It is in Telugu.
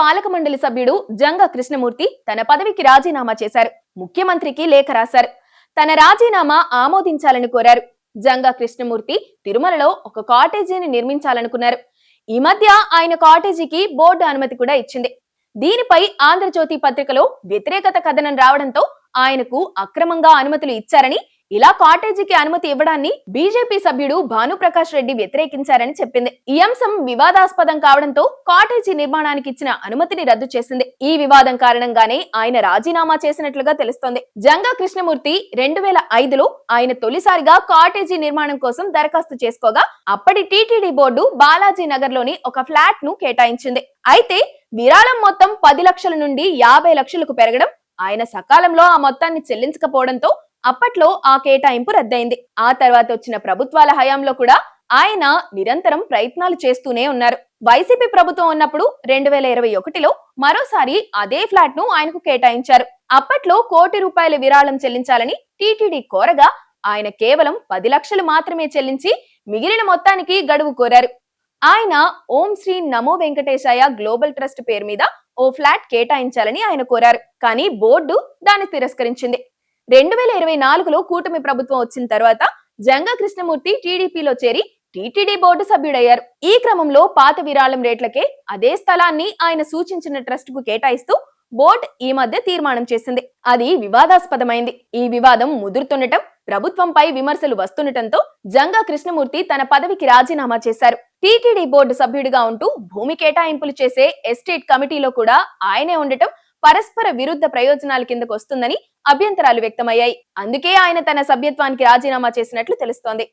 పాలక మండలి సభ్యుడు జంగ కృష్ణమూర్తి తన పదవికి రాజీనామా చేశారు. ముఖ్యమంత్రికి లేఖ రాశారు. తన రాజీనామా ఆమోదించాలని కోరారు. జంగా కృష్ణమూర్తి తిరుమలలో ఒక కాటేజీని నిర్మించాలనుకున్నారు. ఈ మధ్య ఆయన కాటేజీకి బోర్డు అనుమతి కూడా ఇచ్చింది. దీనిపై ఆంధ్రజ్యోతి పత్రికలో వ్యతిరేకత కథనం రావడంతో ఆయనకు అక్రమంగా అనుమతులు ఇచ్చారని ఇలా కాటేజీకి అనుమతి ఇవ్వడాన్ని బీజేపీ సభ్యుడు భానుప్రకాష్ రెడ్డి వ్యతిరేకించారని చెప్పింది. ఈ అంశం వివాదాస్పదం కావడంతో కాటేజీ నిర్మాణానికి ఇచ్చిన అనుమతిని రద్దు చేసింది. ఈ వివాదం కారణంగానే ఆయన రాజీనామా చేసినట్లుగా తెలుస్తోంది. జంగా కృష్ణమూర్తి రెండు వేల ఐదులో ఆయన తొలిసారిగా కాటేజీ నిర్మాణం కోసం దరఖాస్తు చేసుకోగా అప్పటి టీటీడీ బోర్డు బాలాజీ నగర్లోని ఒక ఫ్లాట్ను కేటాయించింది. అయితే విరాళం మొత్తం పది లక్షల నుండి యాభై లక్షలకు పెరగడం ఆయన సకాలంలో ఆ మొత్తాన్ని చెల్లించకపోవడంతో అప్పట్లో ఆ కేటాయింపు రద్దయింది. ఆ తర్వాత వచ్చిన ప్రభుత్వాల హయాంలో కూడా ఆయన నిరంతరం ప్రయత్నాలు చేస్తూనే ఉన్నారు. వైసీపీ ప్రభుత్వం ఉన్నప్పుడు రెండు వేల ఇరవై ఒకటిలో మరోసారి అదే ఫ్లాట్ను ఆయనకు కేటాయించారు. అప్పట్లో కోటి రూపాయల విరాళం చెల్లించాలని టీటీడీ కోరగా ఆయన కేవలం పది లక్షలు మాత్రమే చెల్లించి మిగిలిన మొత్తానికి గడువు కోరారు. ఆయన ఓం శ్రీ నమో వెంకటేశాయ గ్లోబల్ ట్రస్ట్ పేరు మీద ఓ ఫ్లాట్ కేటాయించాలని ఆయన కోరారు. కానీ బోర్డు దాన్ని తిరస్కరించింది. రెండు వేల ఇరవై నాలుగులో కూటమి ప్రభుత్వం వచ్చిన తర్వాత జంగా కృష్ణమూర్తి టీడీపీలో చేరి టీటీడీ బోర్డు సభ్యుడయ్యారు. ఈ క్రమంలో పాత విరాళం రేట్లకే అదే స్థలాన్ని ఆయన సూచించిన ట్రస్ట్కు కేటాయిస్తూ బోర్డు ఈ మధ్య తీర్మానం చేసింది. అది వివాదాస్పదమైంది. ఈ వివాదం ముదురుతుండటం ప్రభుత్వంపై విమర్శలు వస్తుండటంతో జంగా కృష్ణమూర్తి తన పదవికి రాజీనామా చేశారు. టీటీడీ బోర్డు సభ్యుడిగా ఉంటూ భూమి కేటాయింపులు చేసే ఎస్టేట్ కమిటీలో కూడా ఆయనే ఉండటం పరస్పర విరుద్ధ ప్రయోజనాల కిందకు వస్తుందని అభ్యంతరాలు వ్యక్తమయ్యాయి. అందుకే ఆయన తన సభ్యత్వానికి రాజీనామా చేసినట్లు తెలుస్తోంది.